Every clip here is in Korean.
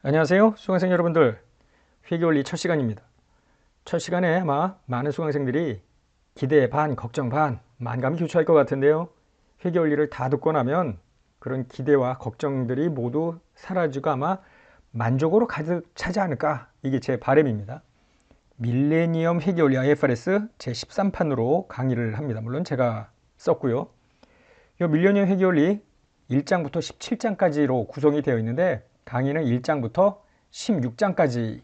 안녕하세요 수강생 여러분들. 회계원리 첫 시간입니다. 첫 시간에 아마 많은 수강생들이 기대 반 걱정 반 만감이 교차할 것 같은데요. 회계원리를 다 듣고 나면 그런 기대와 걱정들이 모두 사라지고 아마 만족으로 가득 차지 않을까? 이게 제 바람입니다. 밀레니엄 회계원리 IFRS 제13판으로 강의를 합니다. 물론 제가 썼고요. 이 밀레니엄 회계원리 1장부터 17장까지로 구성이 되어 있는데 강의는 1장부터 16장까지만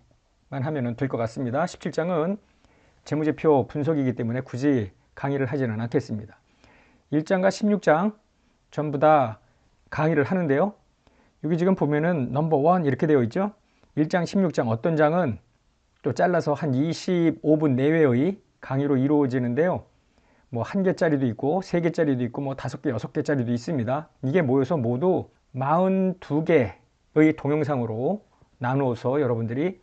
하면 될 것 같습니다. 17장은 재무제표 분석이기 때문에 굳이 강의를 하지는 않겠습니다. 1장과 16장 전부 다 강의를 하는데요. 여기 지금 보면은 넘버 원 이렇게 되어 있죠. 1장, 16장 어떤 장은 또 잘라서 한 25분 내외의 강의로 이루어지는데요. 뭐 한 개짜리도 있고 세 개짜리도 있고 뭐 다섯 개, 여섯 개짜리도 있습니다. 이게 모여서 모두 42개 의 동영상으로 나누어서 여러분들이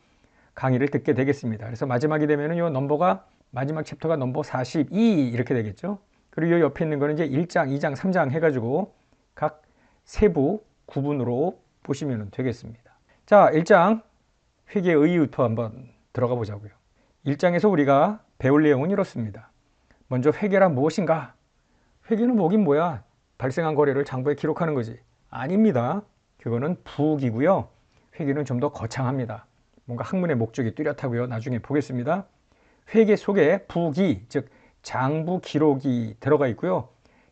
강의를 듣게 되겠습니다. 그래서 마지막이 되면은 요 넘버가 마지막 챕터가 넘버 42 이렇게 되겠죠. 그리고 요 옆에 있는 거는 이제 1장, 2장, 3장 해가지고 각 세부 구분으로 보시면 되겠습니다. 자, 1장 회계 의의부터 한번 들어가 보자고요. 1장에서 우리가 배울 내용은 이렇습니다. 먼저 회계란 무엇인가? 회계는 뭐긴 뭐야? 발생한 거래를 장부에 기록하는 거지. 아닙니다. 그거는 부기고요. 회계는 좀 더 거창합니다. 뭔가 학문의 목적이 뚜렷하고요. 나중에 보겠습니다. 회계 속에 부기, 즉 장부 기록이 들어가 있고요.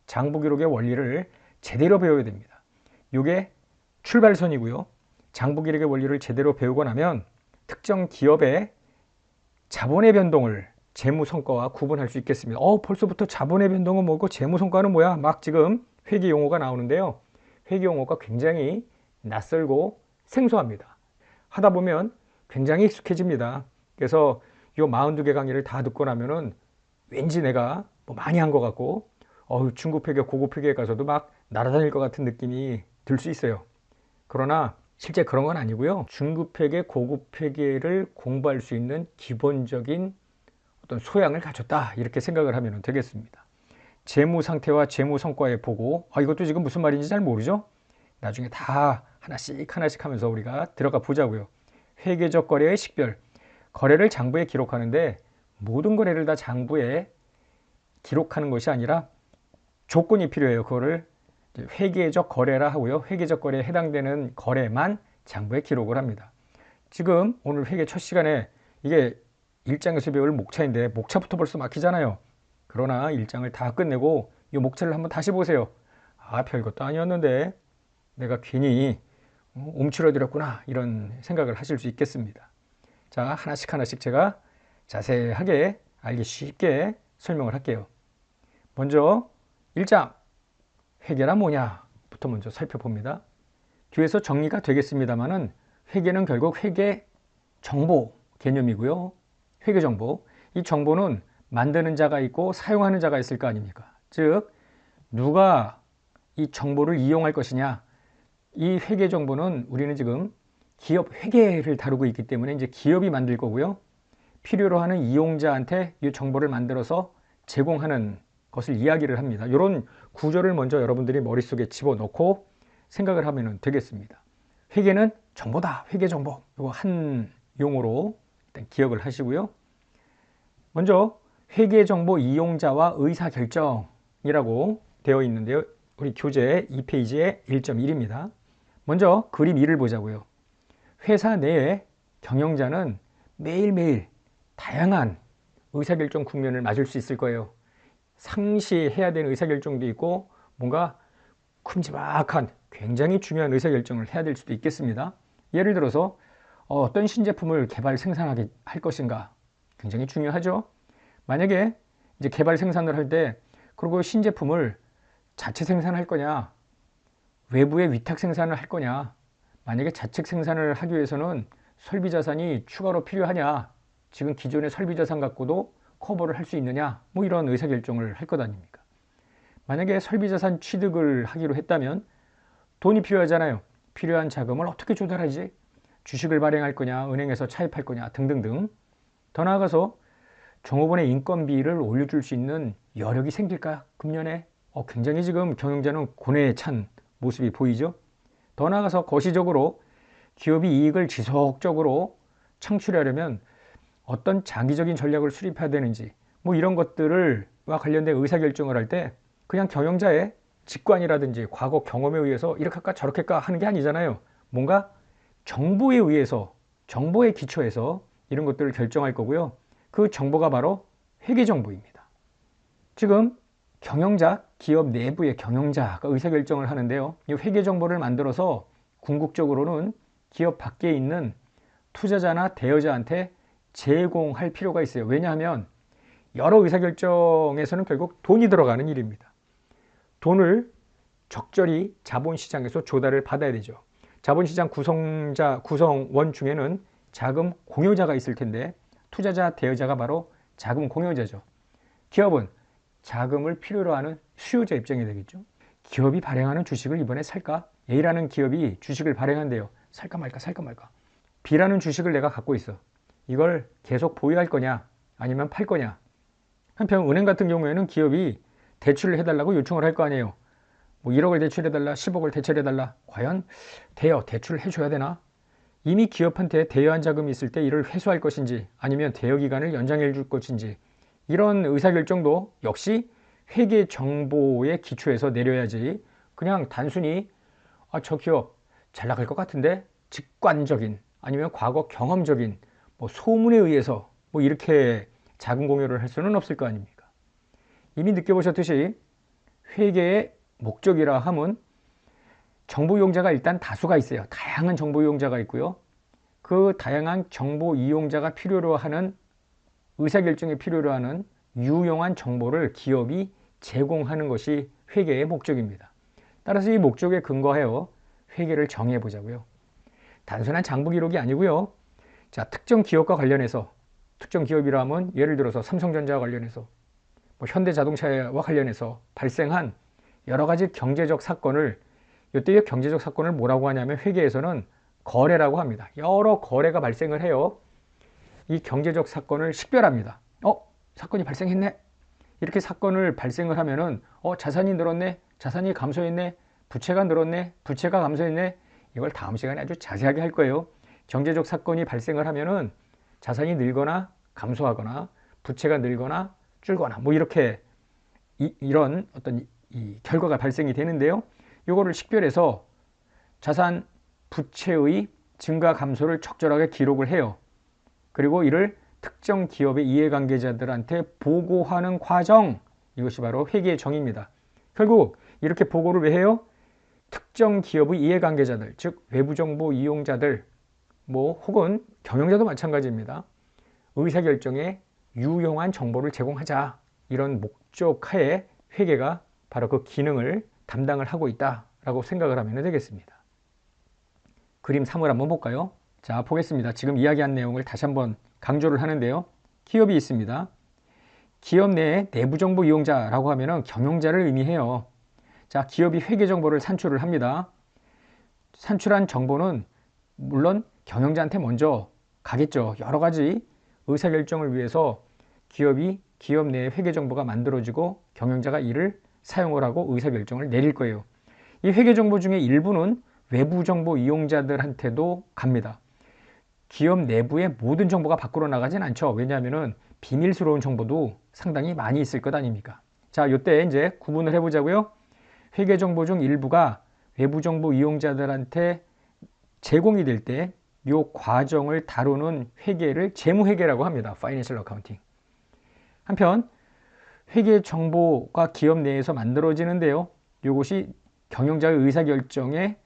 장부 기록의 원리를 제대로 배워야 됩니다. 이게 출발선이고요. 장부 기록의 원리를 제대로 배우고 나면 특정 기업의 자본의 변동을 재무 성과와 구분할 수 있겠습니다. 어, 벌써부터 자본의 변동은 뭐고 재무 성과는 뭐야? 막 지금 회계 용어가 나오는데요. 회계 용어가 굉장히 낯설고 생소합니다. 하다 보면 굉장히 익숙해집니다. 그래서 요 42개 강의를 다 듣고 나면은 왠지 내가 뭐 많이 한 것 같고 어 중급 회계, 고급 회계에 가서도 막 날아다닐 것 같은 느낌이 들 수 있어요. 그러나 실제 그런 건 아니고요. 중급 회계, 고급 회계를 공부할 수 있는 기본적인 어떤 소양을 가졌다 이렇게 생각을 하면 되겠습니다. 재무 상태와 재무 성과에 보고 아 이것도 지금 무슨 말인지 잘 모르죠? 나중에 다 하나씩 하나씩 하면서 우리가 들어가 보자고요. 회계적 거래의 식별. 거래를 장부에 기록하는데 모든 거래를 다 장부에 기록하는 것이 아니라 조건이 필요해요. 그거를 회계적 거래라 하고요. 회계적 거래에 해당되는 거래만 장부에 기록을 합니다. 지금 오늘 회계 첫 시간에 이게 일장에서 배울 목차인데 목차부터 벌써 막히잖아요. 그러나 일장을 다 끝내고 이 목차를 한번 다시 보세요. 아 별것도 아니었는데 내가 괜히 움츠러들었구나 이런 생각을 하실 수 있겠습니다. 자 하나씩 하나씩 제가 자세하게 알기 쉽게 설명을 할게요. 먼저 1장 회계란 뭐냐부터 먼저 살펴봅니다. 뒤에서 정리가 되겠습니다만은 회계는 결국 회계 정보 개념이고요. 회계 정보. 이 정보는 만드는 자가 있고 사용하는 자가 있을 거 아닙니까? 즉 누가 이 정보를 이용할 것이냐 이 회계 정보는 우리는 지금 기업 회계를 다루고 있기 때문에 이제 기업이 만들 거고요. 필요로 하는 이용자한테 이 정보를 만들어서 제공하는 것을 이야기를 합니다. 이런 구조를 먼저 여러분들이 머릿속에 집어넣고 생각을 하면 되겠습니다. 회계는 정보다. 회계 정보. 이거 한 용어로 일단 기억을 하시고요. 먼저 회계 정보 이용자와 의사 결정이라고 되어 있는데요. 우리 교재 2페이지의 1.1입니다. 먼저 그림 1을 보자고요. 회사 내에 경영자는 매일매일 다양한 의사결정 국면을 맞을 수 있을 거예요. 상시 해야 되는 의사결정도 있고 뭔가 큼지막한 굉장히 중요한 의사결정을 해야 될 수도 있겠습니다. 예를 들어서 어떤 신제품을 개발 생산하게 할 것인가 굉장히 중요하죠. 만약에 이제 개발 생산을 할 때 그리고 신제품을 자체 생산할 거냐 외부에 위탁 생산을 할 거냐? 만약에 자책 생산을 하기 위해서는 설비 자산이 추가로 필요하냐? 지금 기존의 설비 자산 갖고도 커버를 할 수 있느냐? 뭐 이런 의사결정을 할 것 아닙니까? 만약에 설비 자산 취득을 하기로 했다면 돈이 필요하잖아요. 필요한 자금을 어떻게 조달하지? 주식을 발행할 거냐? 은행에서 차입할 거냐? 등등등. 더 나아가서 종업원의 인건비를 올려줄 수 있는 여력이 생길까? 금년에? 어, 굉장히 지금 경영자는 고뇌에 찬 모습이 보이죠. 더 나아가서 거시적으로 기업이 이익을 지속적으로 창출하려면 어떤 장기적인 전략을 수립해야 되는지 뭐 이런 것들을 와 관련된 의사결정을 할 때 그냥 경영자의 직관이라든지 과거 경험에 의해서 이렇게 할까 저렇게 할까 하는 게 아니잖아요. 뭔가 정보에 의해서 정보의 기초에서 이런 것들을 결정할 거고요. 그 정보가 바로 회계 정보입니다. 지금 경영자, 기업 내부의 경영자가 의사결정을 하는데요. 이 회계 정보를 만들어서 궁극적으로는 기업 밖에 있는 투자자나 대여자한테 제공할 필요가 있어요. 왜냐하면 여러 의사결정에서는 결국 돈이 들어가는 일입니다. 돈을 적절히 자본시장에서 조달을 받아야 되죠. 자본시장 구성자, 구성원 중에는 자금 공여자가 있을 텐데 투자자, 대여자가 바로 자금 공여자죠. 기업은 자금을 필요로 하는 수요자 입장이 되겠죠. 기업이 발행하는 주식을 이번에 살까? A라는 기업이 주식을 발행한대요. 살까 말까 살까 말까. B라는 주식을 내가 갖고 있어. 이걸 계속 보유할 거냐 아니면 팔 거냐. 한편 은행 같은 경우에는 기업이 대출을 해달라고 요청을 할 거 아니에요. 뭐 1억을 대출해달라, 10억을 대출해달라. 과연 대여, 대출을 해줘야 되나? 이미 기업한테 대여한 자금이 있을 때 이를 회수할 것인지 아니면 대여 기간을 연장해 줄 것인지 이런 의사결정도 역시 회계 정보의 기초에서 내려야지 그냥 단순히 아, 저 기업 잘 나갈 것 같은데 직관적인 아니면 과거 경험적인 뭐 소문에 의해서 뭐 이렇게 자금 공유를 할 수는 없을 거 아닙니까? 이미 느껴보셨듯이 회계의 목적이라 함은 정보 이용자가 일단 다수가 있어요. 다양한 정보 이용자가 있고요. 그 다양한 정보 이용자가 필요로 하는 의사결정에 필요로 하는 유용한 정보를 기업이 제공하는 것이 회계의 목적입니다. 따라서 이 목적에 근거하여 회계를 정해 보자고요. 단순한 장부 기록이 아니고요. 자, 특정 기업과 관련해서 특정 기업이라 면 예를 들어서 삼성전자와 관련해서 뭐 현대자동차와 관련해서 발생한 여러 가지 경제적 사건을 이때의 경제적 사건을 뭐라고 하냐면 회계에서는 거래라고 합니다. 여러 거래가 발생을 해요. 이 경제적 사건을 식별합니다. 어? 사건이 발생했네? 이렇게 사건을 발생을 하면은 어? 자산이 늘었네? 자산이 감소했네? 부채가 늘었네? 부채가 감소했네? 이걸 다음 시간에 아주 자세하게 할 거예요. 경제적 사건이 발생을 하면은 자산이 늘거나 감소하거나 부채가 늘거나 줄거나 뭐 이렇게 이, 런 어떤 이 결과가 발생이 되는데요. 이거를 식별해서 자산 부채의 증가 감소를 적절하게 기록을 해요. 그리고 이를 특정 기업의 이해관계자들한테 보고하는 과정 이것이 바로 회계의 정의입니다. 결국 이렇게 보고를 왜 해요? 특정 기업의 이해관계자들 즉 외부정보 이용자들 뭐 혹은 경영자도 마찬가지입니다. 의사결정에 유용한 정보를 제공하자 이런 목적 하에 회계가 바로 그 기능을 담당을 하고 있다라고 생각을 하면 되겠습니다. 그림 3을 한번 볼까요? 자 보겠습니다. 지금 이야기한 내용을 다시 한번 강조를 하는데요. 기업이 있습니다. 기업 내에 내부정보 이용자라고 하면 경영자를 의미해요. 자 기업이 회계 정보를 산출을 합니다. 산출한 정보는 물론 경영자한테 먼저 가겠죠. 여러 가지 의사결정을 위해서 기업이 기업 내에 회계 정보가 만들어지고 경영자가 이를 사용을 하고 의사결정을 내릴 거예요. 이 회계 정보 중에 일부는 외부 정보 이용자들한테도 갑니다. 기업 내부의 모든 정보가 밖으로 나가진 않죠. 왜냐하면 비밀스러운 정보도 상당히 많이 있을 것 아닙니까? 자, 이때 이제 구분을 해보자고요. 회계 정보 중 일부가 외부 정보 이용자들한테 제공이 될 때 이 과정을 다루는 회계를 재무회계라고 합니다. Financial Accounting. 한편 회계 정보가 기업 내에서 만들어지는데요. 이것이 경영자의 의사결정에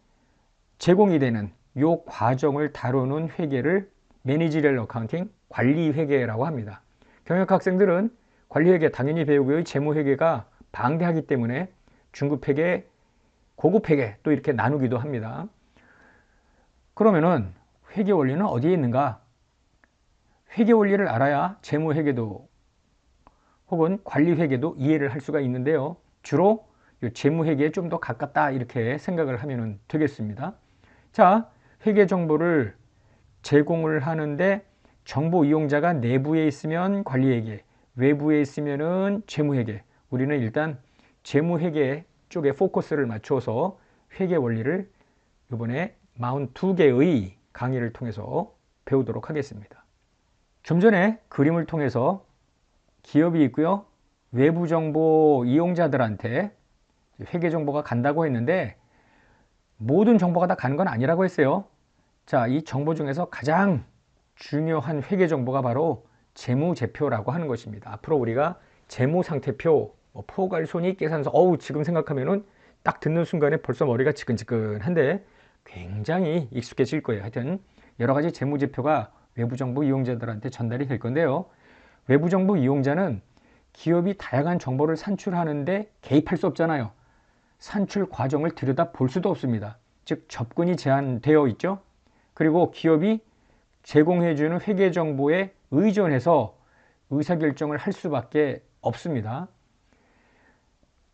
제공이 되는 이 과정을 다루는 회계를 매니지럴 어카운팅 관리회계라고 합니다. 경영 학생들은 관리회계 당연히 배우고요. 재무회계가 방대하기 때문에 중급회계, 고급회계 또 이렇게 나누기도 합니다. 그러면은 회계 원리는 어디에 있는가? 회계 원리를 알아야 재무 회계도 혹은 관리 회계도 이해를 할 수가 있는데요. 주로 재무 회계에 좀 더 가깝다 이렇게 생각을 하면 되겠습니다. 자, 회계 정보를 제공을 하는데 정보 이용자가 내부에 있으면 관리 회계, 외부에 있으면은 재무 회계. 우리는 일단 재무 회계 쪽에 포커스를 맞춰서 회계 원리를 이번에 42개의 강의를 통해서 배우도록 하겠습니다. 좀 전에 그림을 통해서 기업이 있고요. 외부 정보 이용자들한테 회계 정보가 간다고 했는데 모든 정보가 다 가는 건 아니라고 했어요. 자, 이 정보 중에서 가장 중요한 회계 정보가 바로 재무제표라고 하는 것입니다. 앞으로 우리가 재무상태표, 뭐 포괄손익 계산서, 어우 지금 생각하면은 딱 듣는 순간에 벌써 머리가 지끈지끈한데 굉장히 익숙해질 거예요. 하여튼 여러 가지 재무제표가 외부정보 이용자들한테 전달이 될 건데요. 외부정보 이용자는 기업이 다양한 정보를 산출하는데 개입할 수 없잖아요. 산출 과정을 들여다 볼 수도 없습니다. 즉 접근이 제한되어 있죠. 그리고 기업이 제공해주는 회계 정보에 의존해서 의사결정을 할 수밖에 없습니다.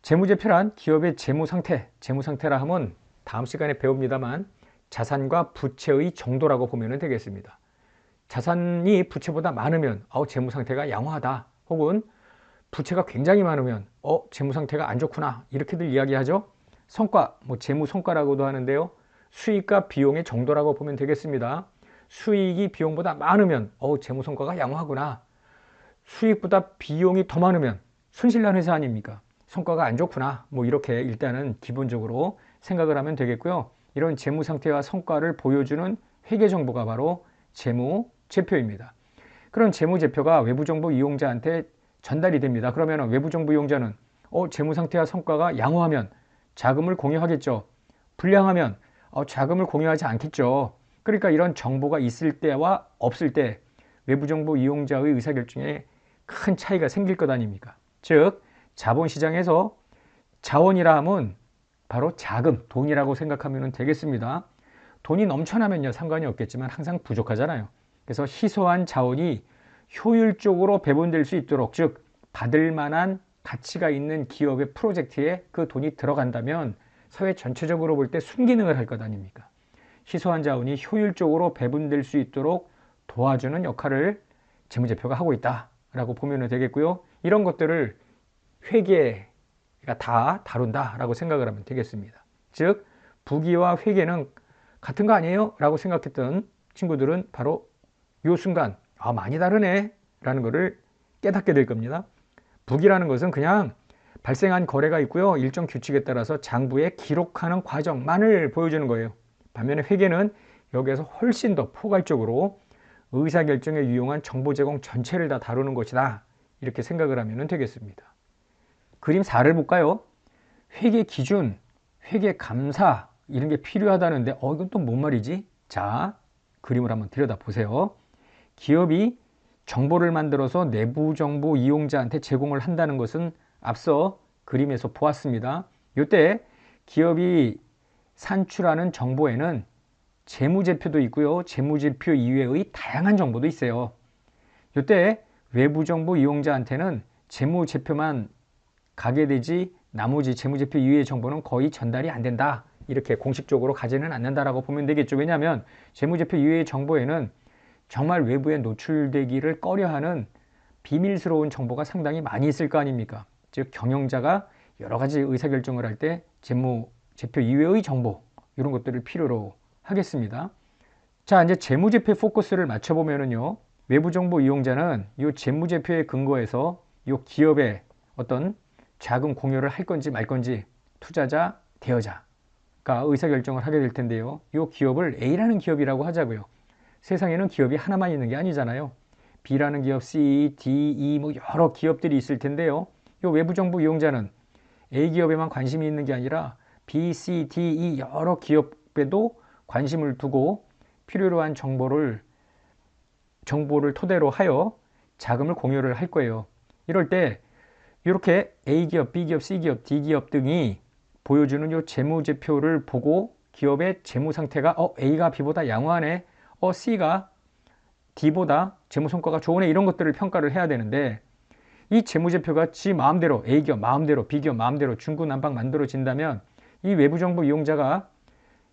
재무제표란 기업의 재무 상태, 재무 상태라 하면 다음 시간에 배웁니다만 자산과 부채의 정도라고 보면 되겠습니다. 자산이 부채보다 많으면 어, 재무 상태가 양호하다. 혹은 부채가 굉장히 많으면 어, 재무 상태가 안 좋구나. 이렇게들 이야기하죠. 성과, 뭐 재무 성과라고도 하는데요. 수익과 비용의 정도라고 보면 되겠습니다. 수익이 비용보다 많으면 어, 재무 성과가 양호하구나. 수익보다 비용이 더 많으면 손실난 회사 아닙니까? 성과가 안 좋구나. 뭐 이렇게 일단은 기본적으로 생각을 하면 되겠고요. 이런 재무 상태와 성과를 보여주는 회계 정보가 바로 재무 제표입니다. 그런 재무 제표가 외부 정보 이용자한테 전달이 됩니다. 그러면 외부 정보 이용자는 어, 재무 상태와 성과가 양호하면 자금을 공유하겠죠. 불량하면 어, 자금을 공유하지 않겠죠. 그러니까 이런 정보가 있을 때와 없을 때 외부 정보 이용자의 의사결정에 큰 차이가 생길 것 아닙니까? 즉 자본시장에서 자원이라 함은 바로 자금, 돈이라고 생각하면 되겠습니다. 돈이 넘쳐나면요 상관이 없겠지만 항상 부족하잖아요. 그래서 희소한 자원이 효율적으로 배분될 수 있도록 즉 받을 만한 가치가 있는 기업의 프로젝트에 그 돈이 들어간다면 사회 전체적으로 볼 때 순기능을 할 것 아닙니까? 희소한 자원이 효율적으로 배분될 수 있도록 도와주는 역할을 재무제표가 하고 있다라고 보면 되겠고요. 이런 것들을 회계가 다 다룬다라고 생각을 하면 되겠습니다. 즉 부기와 회계는 같은 거 아니에요? 라고 생각했던 친구들은 바로 요 순간 아 많이 다르네 라는 것을 깨닫게 될 겁니다. 부기라는 것은 그냥 발생한 거래가 있고요. 일정 규칙에 따라서 장부에 기록하는 과정만을 보여주는 거예요. 반면에 회계는 여기에서 훨씬 더 포괄적으로 의사결정에 유용한 정보 제공 전체를 다 다루는 것이다. 이렇게 생각을 하면 되겠습니다. 그림 4를 볼까요? 회계 기준, 회계 감사 이런 게 필요하다는데 어 이건 또 뭔 말이지? 자, 그림을 한번 들여다 보세요. 기업이 정보를 만들어서 내부 정보 이용자한테 제공을 한다는 것은 앞서 그림에서 보았습니다. 이때 기업이 산출하는 정보에는 재무제표도 있고요. 재무제표 이외의 다양한 정보도 있어요. 이때 외부 정보 이용자한테는 재무제표만 가게 되지 나머지 재무제표 이외의 정보는 거의 전달이 안 된다. 이렇게 공식적으로 가지는 않는다라고 보면 되겠죠. 왜냐하면 재무제표 이외의 정보에는 정말 외부에 노출되기를 꺼려하는 비밀스러운 정보가 상당히 많이 있을 거 아닙니까? 즉 경영자가 여러 가지 의사결정을 할 때 재무 제표 이외의 정보 이런 것들을 필요로 하겠습니다. 자 이제 재무제표 포커스를 맞춰보면은요 외부 정보 이용자는 이 재무제표에 근거해서 이 기업의 어떤 자금 공유를 할 건지 말 건지 투자자, 대여자가 의사결정을 하게 될 텐데요. 이 기업을 A라는 기업이라고 하자고요. 세상에는 기업이 하나만 있는 게 아니잖아요. B라는 기업, C, D, E 뭐 여러 기업들이 있을 텐데요. 이 외부 정보 이용자는 A 기업에만 관심이 있는 게 아니라 B, C, D, E 여러 기업에도 관심을 두고 필요로 한 정보를 정보를 토대로 하여 자금을 공유를 할 거예요. 이럴 때 이렇게 A기업, B기업, C기업, D기업 등이 보여주는 이 재무제표를 보고 기업의 재무 상태가 어 A가 B보다 양호하네, 어 C가 D보다 재무 성과가 좋으네 이런 것들을 평가를 해야 되는데 이 재무제표가 지 마음대로 A기업 마음대로 B기업 마음대로 중구난방 만들어진다면 이 외부 정보 이용자가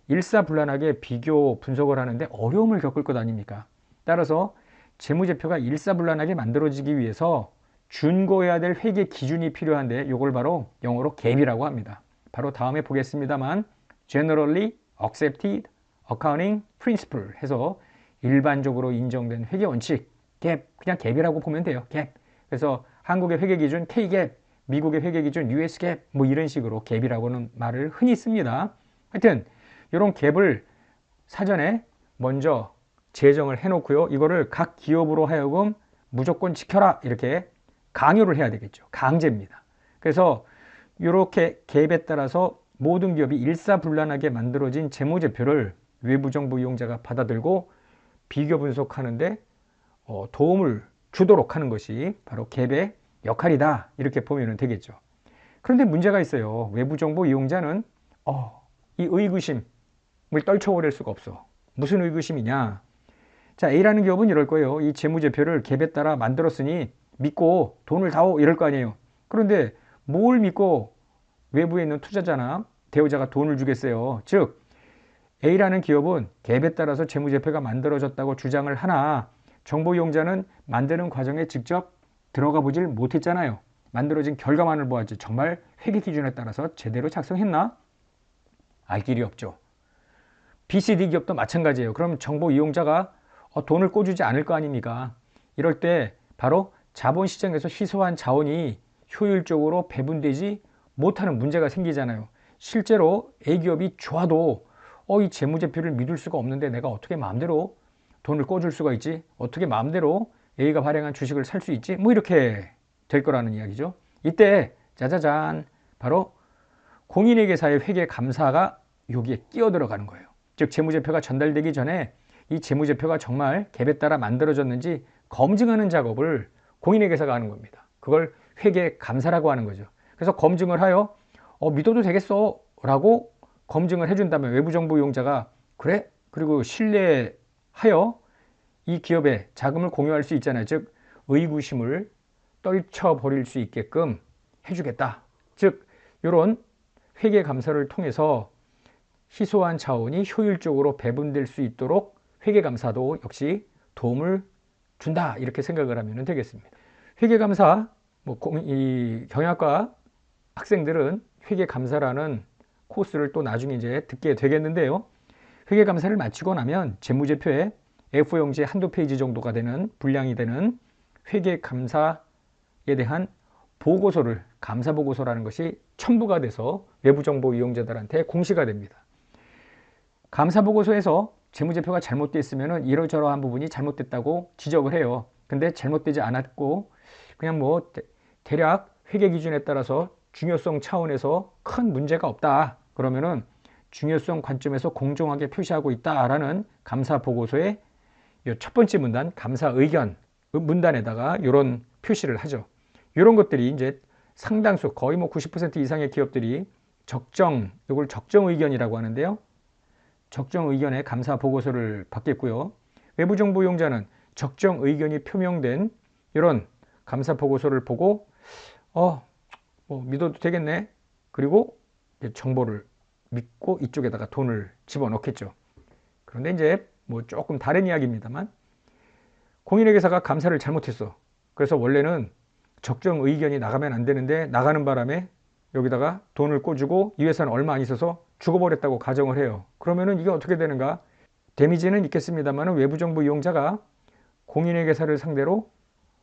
일사불란하게 비교 분석을 하는데 어려움을 겪을 것 아닙니까? 따라서 재무제표가 일사불란하게 만들어지기 위해서 준거해야 될 회계 기준이 필요한데 이걸 바로 영어로 갭이라고 합니다. 바로 다음에 보겠습니다만 generally accepted Accounting Principle 해서 일반적으로 인정된 회계 원칙, 갭, 그냥 갭이라고 보면 돼요. 갭. 그래서 한국의 회계 기준 K갭, 미국의 회계 기준 US갭, 뭐 이런 식으로 갭이라고는 말을 흔히 씁니다. 하여튼 이런 갭을 사전에 먼저 제정을 해놓고요. 이거를 각 기업으로 하여금 무조건 지켜라 이렇게 강요를 해야 되겠죠. 강제입니다. 그래서 이렇게 갭에 따라서 모든 기업이 일사불란하게 만들어진 재무제표를 외부 정보 이용자가 받아들고 비교 분석하는데 어, 도움을 주도록 하는 것이 바로 갭의 역할이다 이렇게 보면 되겠죠. 그런데 문제가 있어요. 외부 정보 이용자는 어, 이 의구심을 떨쳐버릴 수가 없어. 무슨 의구심이냐? 자 A라는 기업은 이럴 거예요. 이 재무제표를 갭에 따라 만들었으니 믿고 돈을 다오 이럴 거 아니에요. 그런데 뭘 믿고 외부에 있는 투자자나 대우자가 돈을 주겠어요. 즉 A라는 기업은 갭에 따라서 재무제표가 만들어졌다고 주장을 하나 정보 이용자는 만드는 과정에 직접 들어가 보질 못했잖아요. 만들어진 결과만을 보았지 정말 회계 기준에 따라서 제대로 작성했나? 알 길이 없죠. BCD 기업도 마찬가지예요. 그럼 정보 이용자가 어, 돈을 꿔주지 않을 거 아닙니까? 이럴 때 바로 자본시장에서 희소한 자원이 효율적으로 배분되지 못하는 문제가 생기잖아요. 실제로 A기업이 좋아도 어, 이 재무제표를 믿을 수가 없는데 내가 어떻게 마음대로 돈을 꿔줄 수가 있지? 어떻게 마음대로 A가 발행한 주식을 살 수 있지? 뭐 이렇게 될 거라는 이야기죠. 이때 짜자잔 바로 공인회계사의 회계 감사가 여기에 끼어 들어가는 거예요. 즉 재무제표가 전달되기 전에 이 재무제표가 정말 갭에 따라 만들어졌는지 검증하는 작업을 공인회계사가 하는 겁니다. 그걸 회계 감사라고 하는 거죠. 그래서 검증을 하여 어, 믿어도 되겠어 라고 검증을 해준다면 외부정보 이용자가 그래? 그리고 신뢰하여 이 기업에 자금을 공유할 수 있잖아요. 즉 의구심을 떨쳐버릴 수 있게끔 해주겠다. 즉 이런 회계 감사를 통해서 희소한 자원이 효율적으로 배분될 수 있도록 회계 감사도 역시 도움을 준다 이렇게 생각을 하면 되겠습니다. 회계 감사 뭐 이 경영학과 학생들은 회계 감사라는 코스를 또 나중에 이제 듣게 되겠는데요. 회계 감사를 마치고 나면 재무제표에 A4용지 한두 페이지 정도가 되는 분량이 되는 회계 감사에 대한 보고서를 감사 보고서라는 것이 첨부가 돼서 외부 정보 이용자들한테 공시가 됩니다. 감사 보고서에서 재무제표가 잘못됐으면 이러저러한 부분이 잘못됐다고 지적을 해요. 근데 잘못되지 않았고 그냥 뭐 대략 회계 기준에 따라서 중요성 차원에서 큰 문제가 없다. 그러면은 중요성 관점에서 공정하게 표시하고 있다라는 감사 보고서의 첫 번째 문단 감사 의견 문단에다가 이런 표시를 하죠. 이런 것들이 이제 상당수 거의 뭐 90% 이상의 기업들이 적정 이걸 적정 의견이라고 하는데요. 적정 의견의 감사 보고서를 받겠고요. 외부 정보 이용자는 적정 의견이 표명된 이런 감사 보고서를 보고 어, 뭐 믿어도 되겠네. 그리고 정보를 믿고 이쪽에다가 돈을 집어넣겠죠. 그런데 이제 뭐 조금 다른 이야기입니다만 공인회계사가 감사를 잘못했어. 그래서 원래는 적정 의견이 나가면 안 되는데 나가는 바람에 여기다가 돈을 꿔주고 이 회사는 얼마 안 있어서 죽어버렸다고 가정을 해요. 그러면은 이게 어떻게 되는가? 데미지는 있겠습니다만 외부 정보 이용자가 공인회계사를 상대로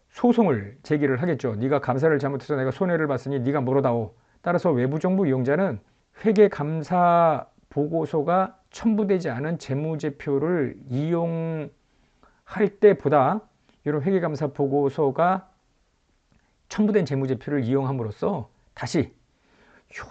소송을 제기를 하겠죠. 네가 감사를 잘못해서 내가 손해를 봤으니 네가 물어다오. 따라서 외부 정보 이용자는 회계 감사 보고서가 첨부되지 않은 재무제표를 이용할 때보다 이런 회계 감사 보고서가 첨부된 재무제표를 이용함으로써 다시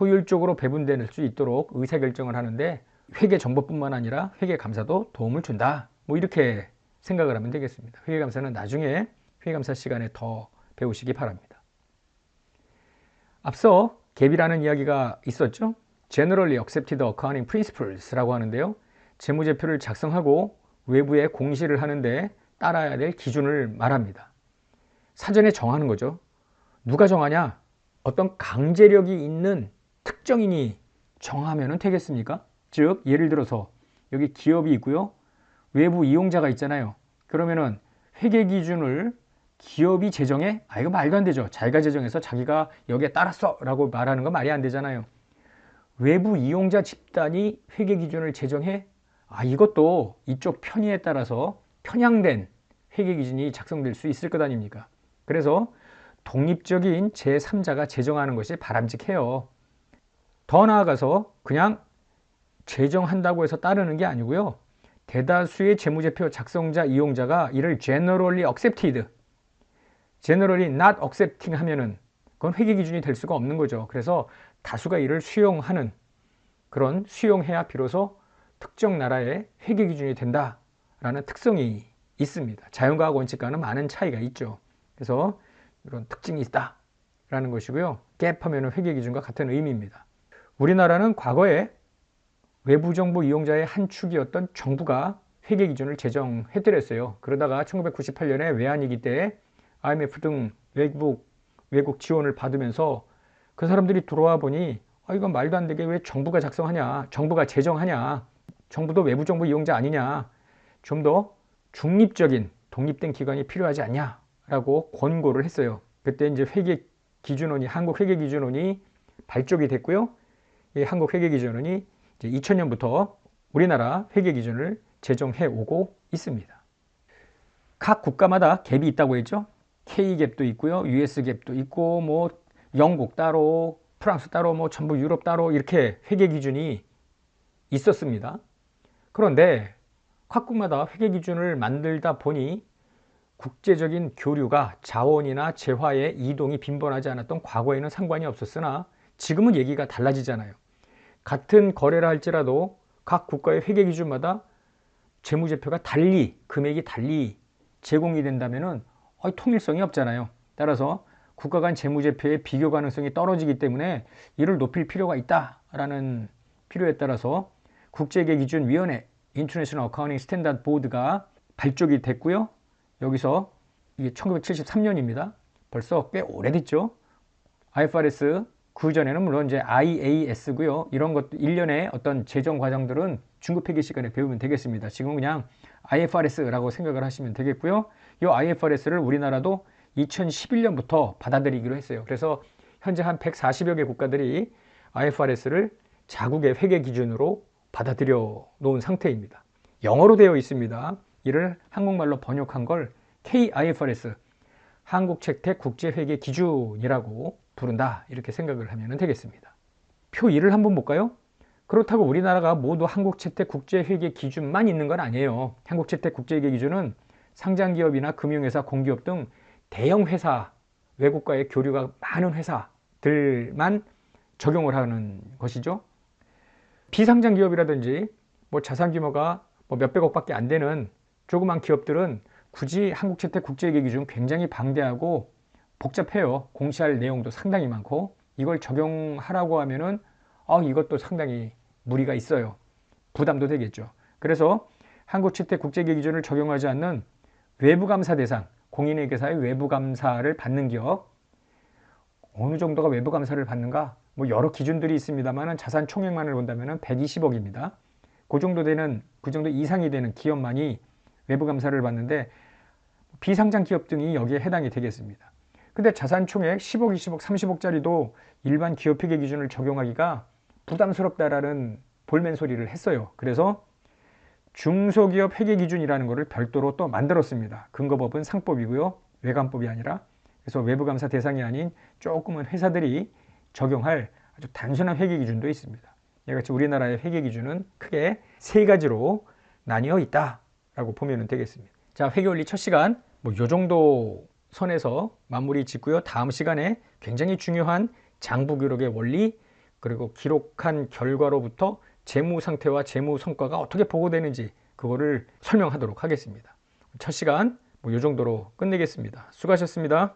효율적으로 배분될 수 있도록 의사결정을 하는데 회계 정보뿐만 아니라 회계 감사도 도움을 준다. 뭐 이렇게 생각을 하면 되겠습니다. 회계 감사는 나중에 회계 감사 시간에 더 배우시기 바랍니다. 앞서 갭이라는 이야기가 있었죠. Generally Accepted Accounting Principles라고 하는데요. 재무제표를 작성하고 외부에 공시를 하는데 따라야 될 기준을 말합니다. 사전에 정하는 거죠. 누가 정하냐? 어떤 강제력이 있는 특정인이 정하면 되겠습니까? 즉 예를 들어서 여기 기업이 있고요. 외부 이용자가 있잖아요. 그러면은 회계 기준을 기업이 제정해? 아 이거 말도 안 되죠. 자기가 제정해서 자기가 여기에 따랐어 라고 말하는 거 말이 안 되잖아요. 외부 이용자 집단이 회계 기준을 제정해? 아 이것도 이쪽 편의에 따라서 편향된 회계 기준이 작성될 수 있을 것 아닙니까? 그래서 독립적인 제3자가 제정하는 것이 바람직해요. 더 나아가서 그냥 제정한다고 해서 따르는 게 아니고요. 대다수의 재무제표 작성자, 이용자가 이를 generally accepted, generally not accepting 하면은 그건 회계 기준이 될 수가 없는 거죠. 그래서 다수가 이를 수용하는 그런 수용해야 비로소 특정 나라의 회계 기준이 된다라는 특성이 있습니다. 자연과학 원칙과는 많은 차이가 있죠. 그래서 이런 특징이 있다라는 것이고요. 갭하면 회계 기준과 같은 의미입니다. 우리나라는 과거에 외부 정보 이용자의 한 축이었던 정부가 회계 기준을 제정해드렸어요. 그러다가 1998년에 외환위기 때 IMF 등 외국 외국 지원을 받으면서 그 사람들이 들어와 보니 아, 이건 말도 안 되게 왜 정부가 작성하냐, 정부가 제정하냐, 정부도 외부 정보 이용자 아니냐, 좀 더 중립적인 독립된 기관이 필요하지 않냐라고 권고를 했어요. 그때 이제 회계 기준원이 한국 회계 기준원이 발족이 됐고요. 이 한국 회계 기준원이 2000년부터 우리나라 회계 기준을 제정해 오고 있습니다. 각 국가마다 갭이 있다고 했죠. K 갭도 있고요. US 갭도 있고 뭐 영국 따로, 프랑스 따로, 뭐 전부 유럽 따로 이렇게 회계 기준이 있었습니다. 그런데 각국마다 회계 기준을 만들다 보니 국제적인 교류가 자원이나 재화의 이동이 빈번하지 않았던 과거에는 상관이 없었으나 지금은 얘기가 달라지잖아요. 같은 거래를 할지라도 각 국가의 회계 기준마다 재무제표가 달리 금액이 달리 제공이 된다면은 어, 통일성이 없잖아요. 따라서 국가 간 재무제표의 비교 가능성이 떨어지기 때문에 이를 높일 필요가 있다라는 필요에 따라서 국제계기준위원회 인터내셔널 어카운팅 스탠다드 보드가 발족이 됐고요. 여기서 이게 1973년입니다. 벌써 꽤 오래됐죠. IFRS 그 전에는 물론 이제 IAS고요. 이런 것도 일련의 어떤 재정 과정들은 중급 회계 시간에 배우면 되겠습니다. 지금 그냥 IFRS라고 생각을 하시면 되겠고요. 이 IFRS를 우리나라도 2011년부터 받아들이기로 했어요. 그래서 현재 한 140여 개 국가들이 IFRS를 자국의 회계 기준으로 받아들여 놓은 상태입니다. 영어로 되어 있습니다. 이를 한국말로 번역한 걸 KIFRS, 한국책택 국제회계 기준이라고 부른다 이렇게 생각을 하면 되겠습니다. 표 1을 한번 볼까요? 그렇다고 우리나라가 모두 한국채택 국제회계 기준만 있는 건 아니에요. 한국채택 국제회계 기준은 상장기업이나 금융회사, 공기업 등 대형 회사, 외국과의 교류가 많은 회사들만 적용을 하는 것이죠. 비상장 기업이라든지 뭐 자산 규모가 뭐 몇백억밖에 안 되는 조그만 기업들은 굳이 한국채택 국제회계 기준 굉장히 방대하고 복잡해요. 공시할 내용도 상당히 많고 이걸 적용하라고 하면은 어, 이것도 상당히 무리가 있어요. 부담도 되겠죠. 그래서 한국채택 국제기 기준을 적용하지 않는 외부감사 대상, 공인회계사의 외부 감사를 받는 기업 어느 정도가 외부 감사를 받는가? 뭐 여러 기준들이 있습니다만 자산 총액만을 본다면 120억입니다. 그 정도 되는 그 정도 이상이 되는 기업만이 외부 감사를 받는데 비상장 기업 등이 여기에 해당이 되겠습니다. 근데 자산 총액 10억, 20억, 30억짜리도 일반 기업회계 기준을 적용하기가 부담스럽다라는 볼멘 소리를 했어요. 그래서 중소기업 회계 기준이라는 것을 별도로 또 만들었습니다. 근거법은 상법이고요. 외관법이 아니라 그래서 외부감사 대상이 아닌 조금은 회사들이 적용할 아주 단순한 회계 기준도 있습니다. 이같이 우리나라의 회계 기준은 크게 세 가지로 나뉘어 있다라고 보면 되겠습니다. 자, 회계 원리 첫 시간 뭐 요 정도 선에서 마무리 짓고요. 다음 시간에 굉장히 중요한 장부 기록의 원리 그리고 기록한 결과로부터 재무 상태와 재무 성과가 어떻게 보고되는지 그거를 설명하도록 하겠습니다. 첫 시간 뭐 이 정도로 끝내겠습니다. 수고하셨습니다.